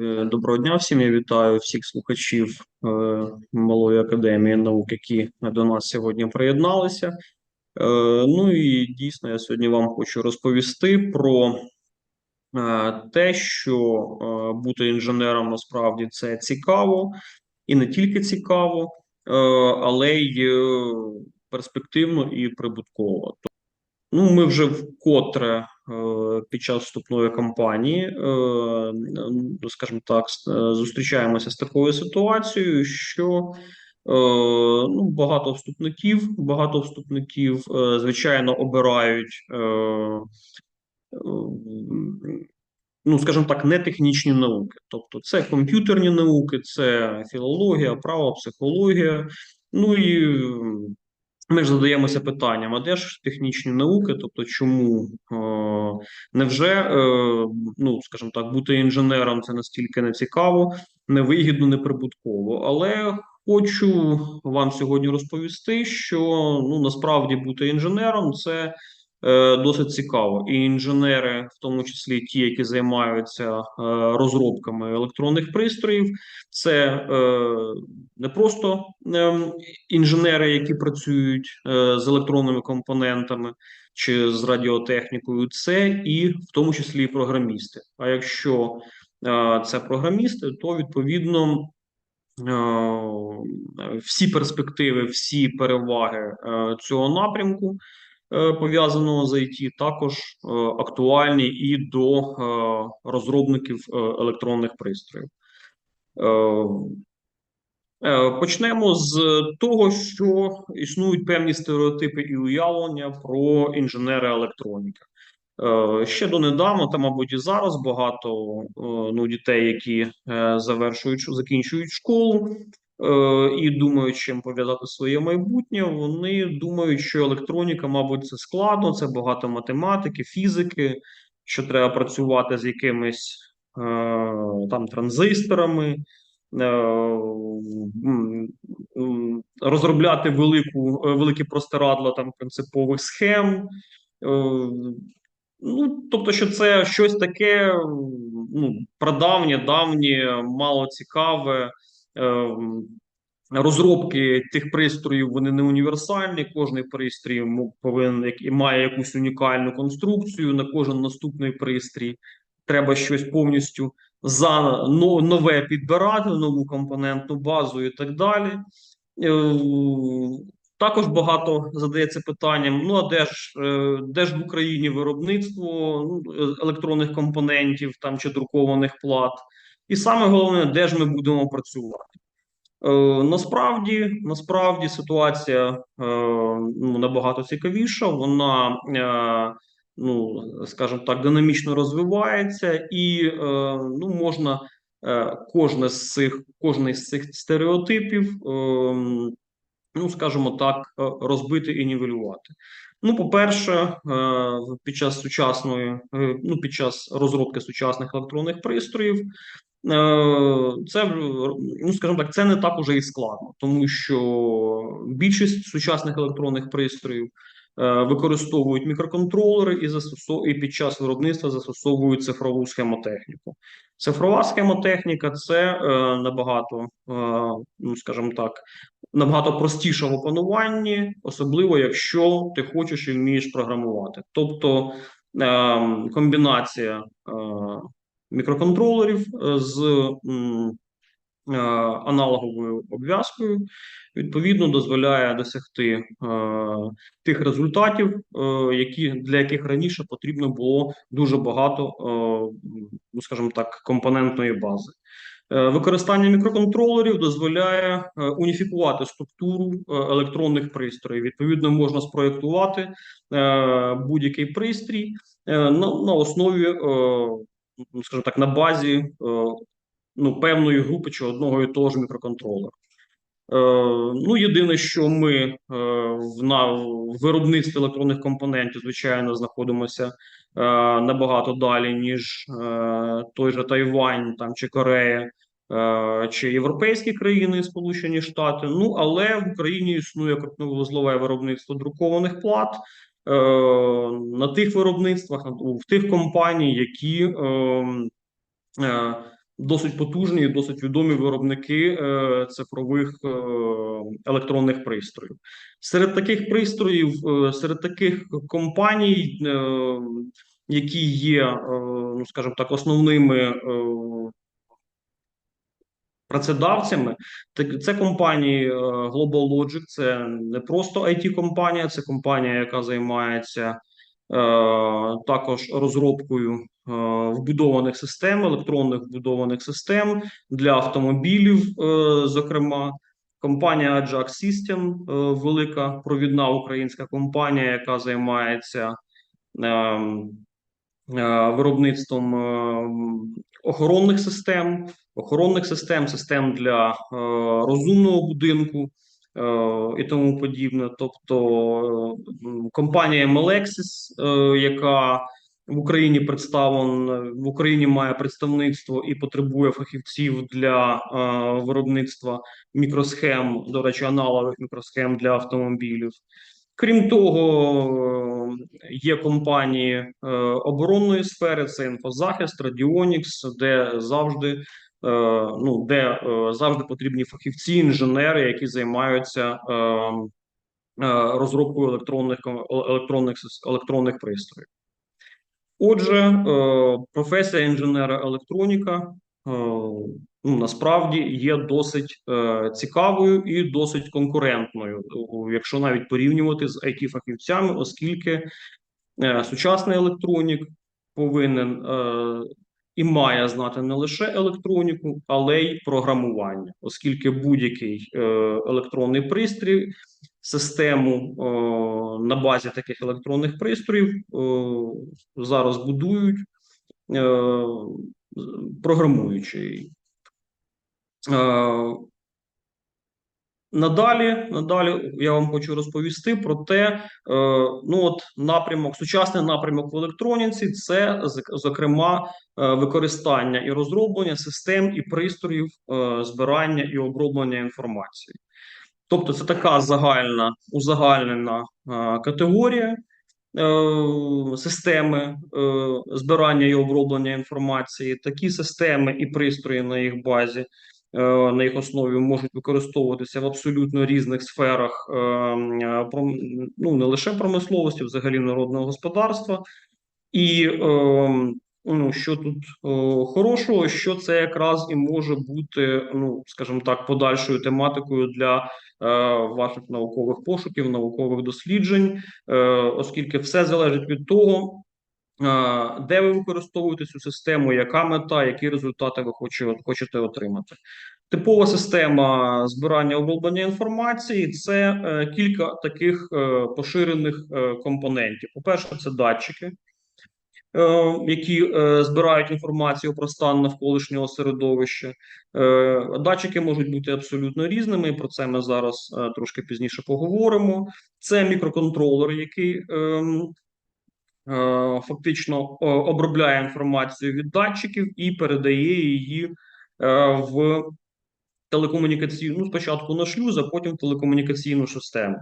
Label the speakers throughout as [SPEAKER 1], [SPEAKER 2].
[SPEAKER 1] Е, Доброго дня всім. Я вітаю всіх слухачів е, Малої академії наук, які до нас сьогодні приєдналися. Е, Ну і дійсно, я сьогодні вам хочу розповісти про те, що бути інженером насправді це цікаво, і не тільки цікаво, але й перспективно і прибутково. Ну, ми вже вкотре під час вступної кампанії, е, ну, скажімо так, е, зустрічаємося з такою ситуацією, що е, ну, багато вступників, багато вступників, е, звичайно, обирають. Е, е, Ну, скажімо так, не технічні науки, тобто це комп'ютерні науки, це філологія, право, психологія. Ну і ми ж задаємося питанням: а де ж технічні науки? Тобто, чому е, невже, е, ну скажімо так, бути інженером це настільки не цікаво, невигідно, неприбутково. Але хочу вам сьогодні розповісти, що ну насправді бути інженером це досить цікаво. І інженери, в тому числі ті, які займаються е, розробками електронних пристроїв, це е, не просто е, інженери, які працюють е, з електронними компонентами чи з радіотехнікою, це і в тому числі програмісти. А якщо е, це програмісти, то відповідно. е, Всі перспективи, всі переваги е, цього напрямку е, пов'язаного з IT, також е, актуальні і до е, розробників е, електронних пристроїв. Е, Е, Почнемо з того, що існують певні стереотипи і уявлення про інженера електроніки. Е, Ще донедавна, та, мабуть, і зараз багато е, ну, дітей, які е, завершують, закінчують школу е, і думають, чим пов'язати своє майбутнє, вони думають, що електроніка, мабуть, це складно, це багато математики, фізики, що треба працювати з якимись е, там транзисторами. Е, розробляти велику, е, великі простирадла там принципових схем. Е, Ну, тобто, що це щось таке ну, прадавнє, давнє, мало цікаве. Е, Розробки тих пристроїв вони не універсальні. Кожний пристрій повинен і має якусь унікальну конструкцію. На кожен наступний пристрій треба щось повністю за нове підбирати, нову компонентну базу і так далі. Е, Також багато задається питанням: ну а де ж е, де ж в Україні виробництво ну, е, електронних компонентів там чи друкованих плат? І саме головне, де ж ми будемо працювати? Е, насправді, насправді ситуація е, ну, набагато цікавіша. Вона, е, ну скажімо так, динамічно розвивається, і е, ну можна е, кожне з цих кожний з цих стереотипів, е, ну скажімо так, е, розбити і нівелювати. Ну, по-перше, е, під час сучасної, е, ну під час розробки сучасних електронних пристроїв. Е, Це ну скажімо так, це не так уже і складно, тому що більшість сучасних електронних пристроїв е, використовують мікроконтролери і застосов... і під час виробництва застосовують цифрову схемотехніку. Цифрова схемотехніка це е, набагато, ну скажімо так, набагато простіше в опануванні, особливо якщо ти хочеш і вмієш програмувати. Тобто е, комбінація. Мікроконтролерів е, з е, аналоговою обв'язкою, відповідно дозволяє досягти е, тих результатів, які для яких раніше потрібно було дуже багато, ну скажімо так, компонентної бази. Використання мікроконтролерів дозволяє уніфікувати структуру електронних пристроїв. Відповідно, можна спроєктувати будь-який пристрій на, основі, скажімо так, на базі е, ну, певної групи чи одного і того ж мікроконтролера. Е, Ну, єдине, що ми е, в виробництві електронних компонентів, звичайно, знаходимося набагато далі, ніж той же Тайвань там чи Корея. Чи європейські країни, Сполучені Штати, ну але в Україні існує крупновузлове виробництво друкованих плат на тих виробництвах, в тих компаній, які е, е, досить потужні і досить відомі виробники е, цифрових е, електронних пристроїв. Серед таких пристроїв, е, серед таких компаній, е, які є, е, ну скажімо так, основними е, працедавцями, це компанії е, Global Logic, це не просто it компанія це компанія, яка займається е, також розробкою е, вбудованих систем, електронних вбудованих систем для автомобілів, зокрема. Компанія Ajax System, велика провідна українська компанія, яка займається ем, виробництвом е, охоронних систем, охоронних систем, систем для е, розумного будинку е, і тому подібне. Тобто е, компанія Melexis, е, яка в Україні представлена, в Україні має представництво і потребує фахівців для е, виробництва мікросхем, до речі, аналогових мікросхем для автомобілів. Крім того, є компанії е, оборонної сфери, це інфозахист, Радіонікс, де завжди е, ну де е, завжди потрібні фахівці, інженери, які займаються розробкою електронних електронних електронних пристроїв. Отже, професія інженера електроніка е, ну, насправді є досить е, цікавою і досить конкурентною, якщо навіть порівнювати з it фахівцями оскільки е, сучасний електронік повинен е, і має знати не лише електроніку, але й програмування, оскільки будь-який е, електронний пристрій, систему е, на базі таких електронних пристроїв е, зараз будують, програмуючи. Е, Надалі, надалі я вам хочу розповісти про те, е, ну от напрямок, сучасний напрямок в електроніці це зокрема е, використання і розроблення систем і пристроїв збирання і оброблення інформації. Тобто, це така загальна узагальнена категорія системи збирання і оброблення інформації, такі системи і пристрої на їх базі, на їх основі можуть використовуватися в абсолютно різних сферах, е, е, ну не лише промисловості, взагалі народного господарства. І е, ну, що тут е, хорошого, що це якраз і може бути, ну скажімо так, подальшою тематикою для е, ваших наукових пошуків, наукових досліджень, е, оскільки все залежить від того, е, де ви використовуєте цю систему, яка мета, які результати ви хоче- хочете отримати. Типова система збирання оброблення інформації це е, кілька таких е, поширених е, компонентів. По-перше, це датчики, які збирають інформацію про стан навколишнього середовища. Датчики можуть бути абсолютно різними. Про це ми зараз трошки пізніше поговоримо. Це мікроконтролер, який ем, фактично е, обробляє інформацію від датчиків і передає її е, в телекомунікаційну ну, спочатку на шлюз, а потім в телекомунікаційну систему.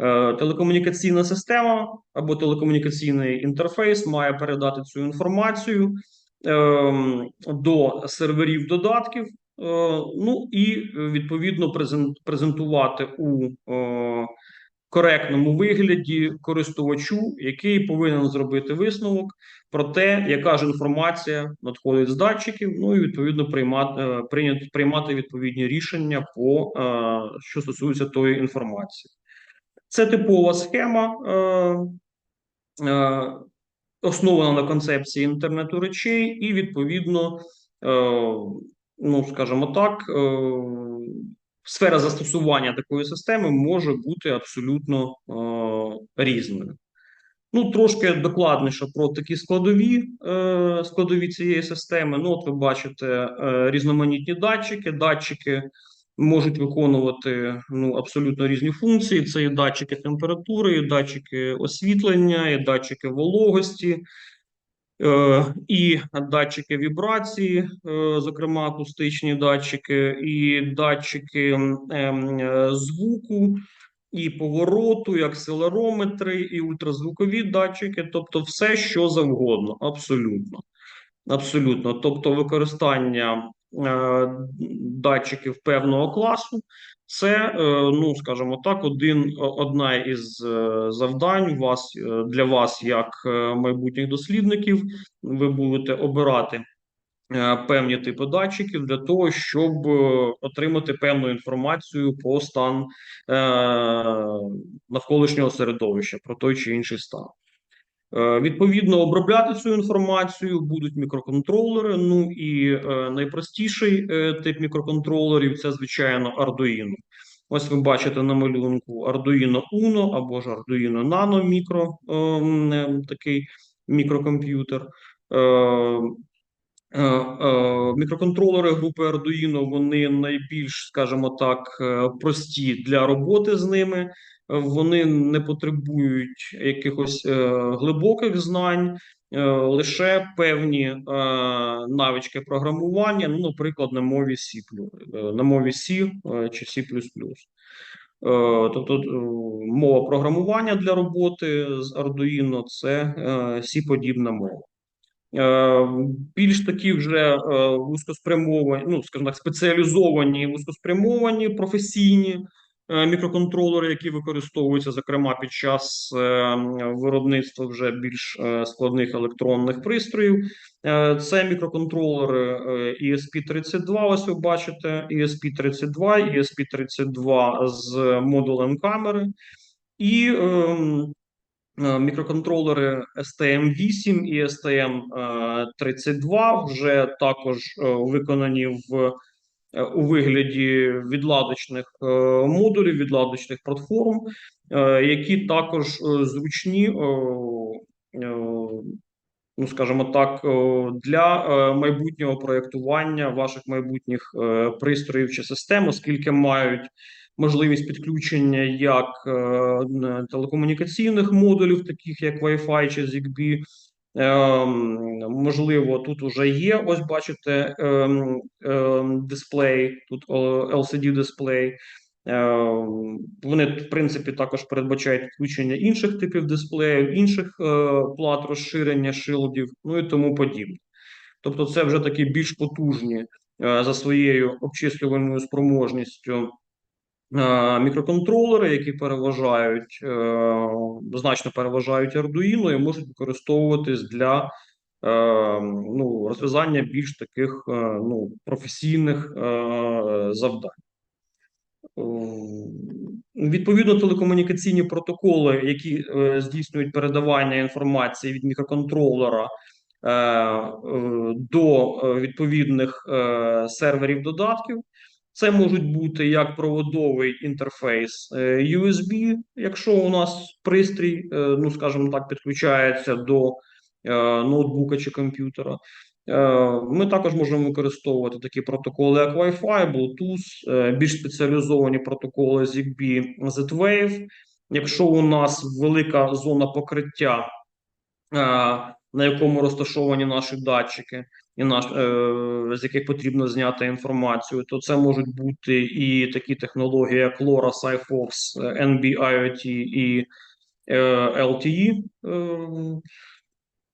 [SPEAKER 1] Е, Телекомунікаційна система або телекомунікаційний інтерфейс має передати цю інформацію ем, до серверів додатків, е, ну і е, відповідно презентувати у е, коректному вигляді користувачу, який повинен зробити висновок про те, яка ж інформація надходить з датчиків, ну і відповідно приймати е, прийняти приймати відповідні рішення по е, що стосується тої інформації. Це типова схема, е, основана на концепції інтернету речей, і відповідно, ну скажімо так, сфера застосування такої системи може бути абсолютно е, різною. Ну, трошки докладніше про такі складові е, складові цієї системи. Ну, от ви бачите е, різноманітні датчики. Датчики можуть виконувати ну, абсолютно різні функції. Це і датчики температури, і датчики освітлення, і датчики вологості, і датчики вібрації, е, зокрема акустичні датчики, і датчики ем, е, звуку, і повороту, і акселерометри, і ультразвукові датчики, тобто все, що завгодно, абсолютно. Абсолютно. Тобто, використання е, датчиків певного класу, це, е, ну скажімо так, один одна із е, завдань вас е, для вас, як е, майбутніх дослідників. Ви будете обирати е, певні типи датчиків для того, щоб е, отримати певну інформацію про стан е, навколишнього середовища, про той чи інший стан. Е, Відповідно, обробляти цю інформацію будуть мікроконтролери. Ну і е, найпростіший е, тип мікроконтролерів це, звичайно, Arduino. Ось ви бачите на малюнку Arduino Uno або ж Arduino Nano мікро, ем, е, такий мікрокомп'ютер. Е, е, е, Мікроконтролери групи Arduino, вони найбільш, скажімо так, прості для роботи з ними. Вони не потребують якихось е, глибоких знань, е, лише певні е, навички програмування, ну, наприклад, на мові C, е, на мові C чи C++. Тобто мова програмування для роботи з Arduino це е, C-подібна мова. Більш такі вже е, вузькоспрямовані, ну скажімо так, спеціалізовані, вузькоспрямовані професійні мікроконтролери, які використовуються зокрема під час е, виробництва вже більш е, складних електронних пристроїв. Е, Це мікроконтролери е, ESP32. Ось ви бачите, ESP32, ESP32 з модулем камери і. Е, Мікроконтролери STM8 і STM32 вже також е, виконані в е, у вигляді відладочних модулів, відладочних платформ, які також зручні, ну скажімо так, для майбутнього проєктування ваших майбутніх пристроїв чи систем, оскільки мають можливість підключення як е, телекомунікаційних модулів, таких як Wi-Fi чи ZigBee. Е, можливо, тут вже є. Ось бачите е, е, дисплей, тут LCD дисплей. Е, вони, в принципі, також передбачають включення інших типів дисплеїв, інших е, плат розширення шилдів, ну і тому подібне. Тобто, це вже такі більш потужні е, за своєю обчислювальною спроможністю мікроконтролери, які переважають е, значно переважають Arduino і можуть використовуватись для е, ну, розв'язання більш таких е, ну, професійних завдань. Відповідно, телекомунікаційні протоколи, які здійснюють передавання інформації від мікроконтролера до відповідних серверів додатків, це можуть бути як проводовий інтерфейс е, USB, якщо у нас пристрій, е, ну скажімо так, підключається до е, ноутбука чи комп'ютера. Ми також можемо використовувати такі протоколи, як Wi-Fi, Bluetooth, більш спеціалізовані протоколи ZigBee, Z-Wave. Якщо у нас велика зона покриття, на якому розташовані наші датчики, і наш е, з яких потрібно зняти інформацію, то це можуть бути і такі технології, як LoRa, SiFox, NB-IoT і е, LTE. Е,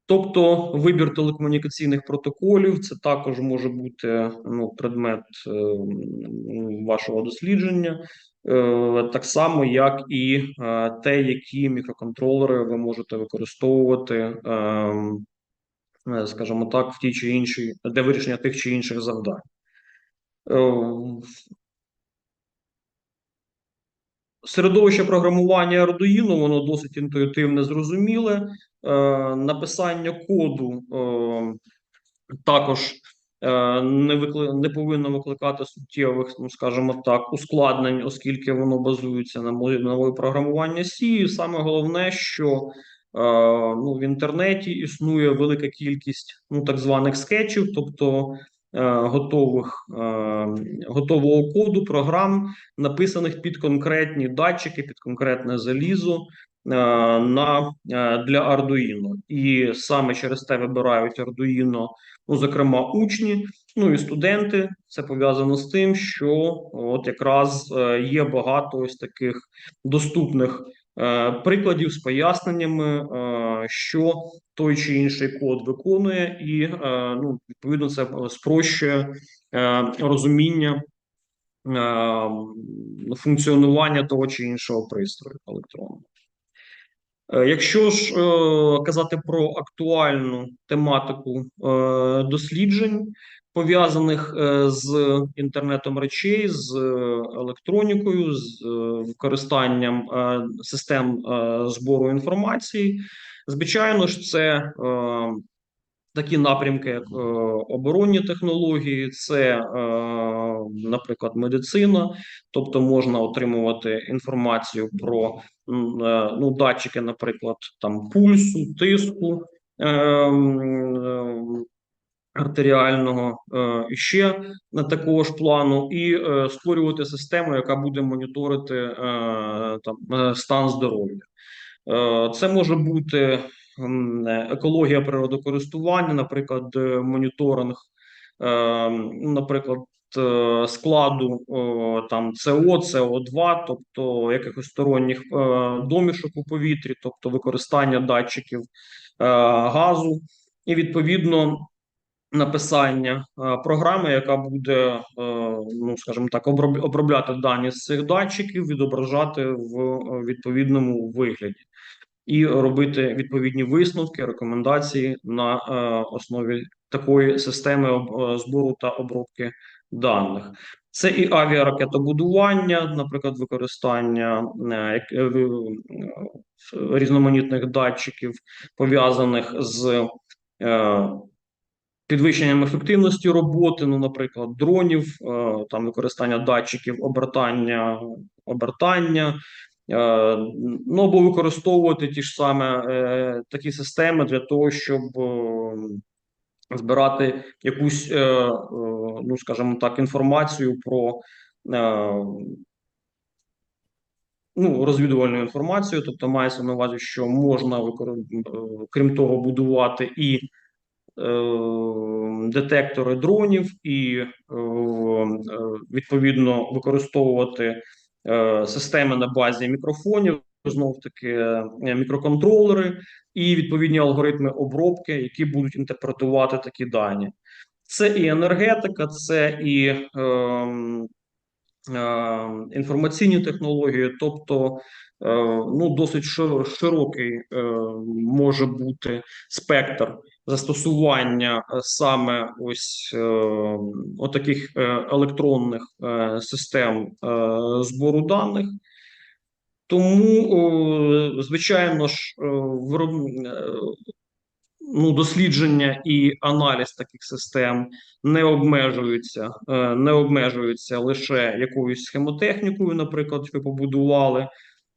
[SPEAKER 1] Тобто вибір телекомунікаційних протоколів це також може бути ну, предмет е, вашого дослідження, е, так само, як і е, те, які мікроконтролери ви можете використовувати ем, Е, скажімо так, в тій чи іншій для вирішення тих чи інших завдань. Е, середовище програмування Arduino, воно досить інтуїтивне, зрозуміле. Е, написання коду також не викли... не повинно викликати суттєвих, ну скажімо так, ускладнень, оскільки воно базується на мові, програмування C. Саме головне, що ну, в інтернеті існує велика кількість ну, так званих скетчів, тобто готових готового коду програм, написаних під конкретні датчики, під конкретне залізо на для Arduino. І саме через те вибирають Arduino, ну зокрема, учні, ну і студенти. Це пов'язано з тим, що от якраз є багато ось таких доступних е, прикладів з поясненнями, е, що той чи інший код виконує, і е, ну, відповідно це спрощує е, розуміння е, функціонування того чи іншого пристрою електронного. Е, Якщо ж е, казати про актуальну тематику е, досліджень, пов'язаних е, з інтернетом речей, з електронікою, з е, використанням е, систем е, збору інформації, звичайно ж, це е, такі напрямки, як е, оборонні технології, це, е, наприклад, медицина, тобто можна отримувати інформацію про е, ну, датчики, наприклад, там пульсу, тиску. Артеріального е, ще на такого ж плану, і е, створювати систему, яка буде моніторити е, там стан здоров'я. Це може бути екологія природокористування, наприклад, моніторинг, наприклад, складу там СО, СО2, тобто якихось сторонніх домішок у повітрі, тобто використання датчиків газу, і відповідно написання е, програми, яка буде, е, ну скажімо так, оброб- обробляти дані з цих датчиків, відображати в е, відповідному вигляді і робити відповідні висновки, рекомендації на основі такої системи збору та обробки даних. Це і авіаракетобудування, наприклад, використання різноманітних датчиків, пов'язаних з підвищенням ефективності роботи, ну, наприклад, дронів, е, там використання датчиків обертання, обертання, е, ну або використовувати ті ж саме е, такі системи для того, щоб збирати якусь, ну скажімо так, інформацію про. Ну, розвідувальну інформацію, тобто мається на увазі, що можна крім того, будувати і детектори дронів, і е, е, відповідно використовувати е, системи на базі мікрофонів, знов таки е, мікроконтролери і відповідні алгоритми обробки, які будуть інтерпретувати такі дані. Це і енергетика, це і ем, е, інформаційні технології, тобто е, ну, досить широ- широкий е, може бути спектр застосування е, саме ось е, отаких е, електронних систем збору даних. Тому, звичайно ж, ну, дослідження і аналіз таких систем не обмежуються, не обмежуються лише якоюсь схемотехнікою. Наприклад, ви побудували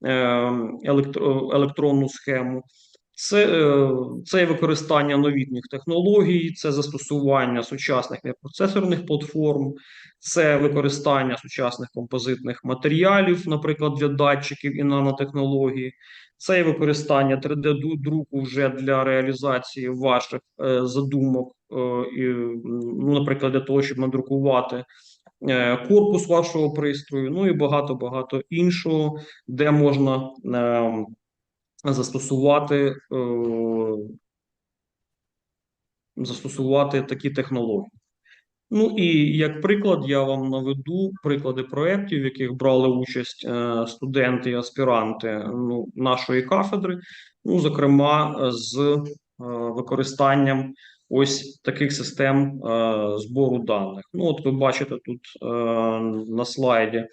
[SPEAKER 1] електро- електронну схему. Це, е, це використання новітніх технологій, це застосування сучасних непроцесорних платформ, це використання сучасних композитних матеріалів, наприклад, для датчиків і нанотехнологій, це використання 3D-друку вже для реалізації ваших е, задумок, е, і, ну, наприклад, для того, щоб надрукувати корпус вашого пристрою, ну і багато-багато іншого, де можна е, застосувати, е, застосувати такі технології. Ну і як приклад, я вам наведу приклади проєктів, в яких брали участь е, студенти і аспіранти ну, нашої кафедри, ну, зокрема, з е, використанням ось таких систем збору даних. Ну, от ви бачите тут на слайді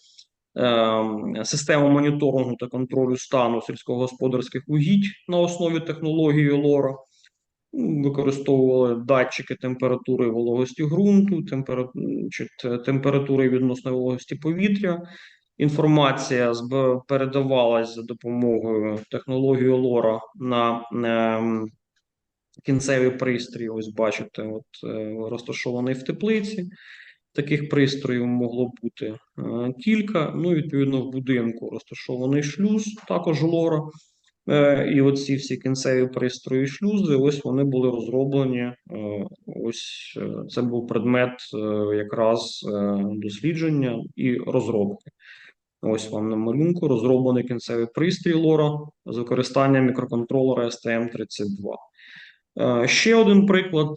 [SPEAKER 1] систему моніторингу та контролю стану сільськогосподарських угідь на основі технології LoRa. Ну, Використовували датчики температури вологості ґрунту, темпера... температури і відносної вологості повітря. Інформація передавалась за допомогою технології LoRa на ем, кінцевий пристрій. Ось бачите, от е, розташований в теплиці. Таких пристроїв могло бути е, кілька. Ну, відповідно, в будинку розташований шлюз, також LoRa. Е, І оці всі кінцеві пристрої шлюзи, ось вони були розроблені. е, Ось це був предмет якраз дослідження і розробки. Ось вам на малюнку розроблений кінцевий пристрій LoRa з використанням мікроконтролера STM32. Е, Ще один приклад.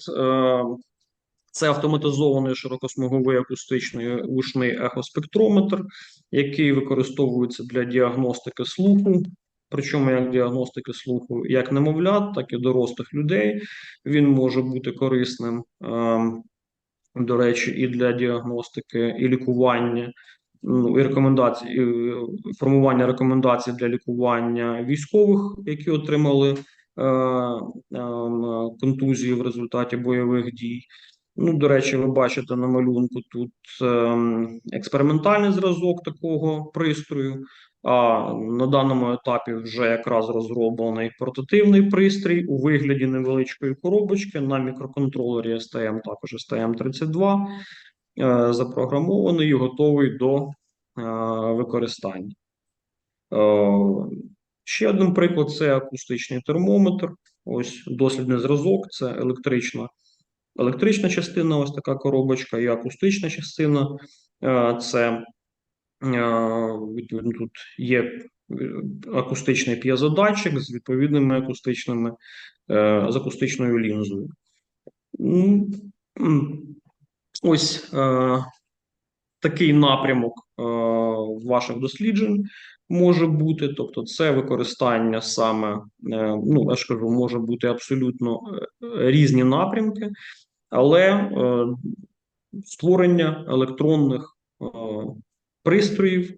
[SPEAKER 1] Е, Це автоматизований широкосмуговий акустичний вушний ехоспектрометр, який використовується для діагностики слуху. Причому як діагностики слуху як немовлят, так і дорослих людей. Він може бути корисним, ем, до речі, і для діагностики, і лікування, ну, і рекомендацій, і формування рекомендацій для лікування військових, які отримали е, ем, контузії в результаті бойових дій. Ну, до речі, ви бачите на малюнку тут ем, експериментальний зразок такого пристрою. А на даному етапі вже якраз розроблений портативний пристрій у вигляді невеличкої коробочки на мікроконтролері STM, також STM32, е, запрограмований і готовий до е, використання. Е, Ще один приклад це акустичний термометр. Ось дослідний зразок, це електрична електрична частина, ось така коробочка, і акустична частина. Е, Це е, тут є е, акустичний п'єзодатчик з відповідними акустичними з акустичною лінзою. Ось такий напрямок ваших досліджень може бути. Тобто, це використання саме, ну я ж кажу, може бути абсолютно різні напрямки, але е, створення електронних е, пристроїв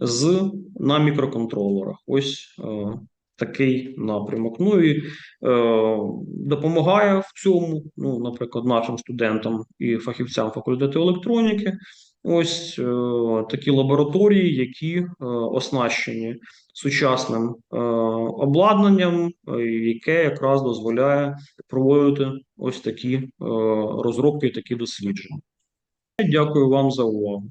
[SPEAKER 1] з на мікроконтролерах. Ось е, такий напрямок. Ну і е, допомагає в цьому, ну, наприклад, нашим студентам і фахівцям факультету електроніки. Ось е, такі лабораторії, які е, оснащені сучасним е, обладнанням, е, яке якраз дозволяє проводити ось такі е, розробки, такі дослідження. Дякую вам за увагу.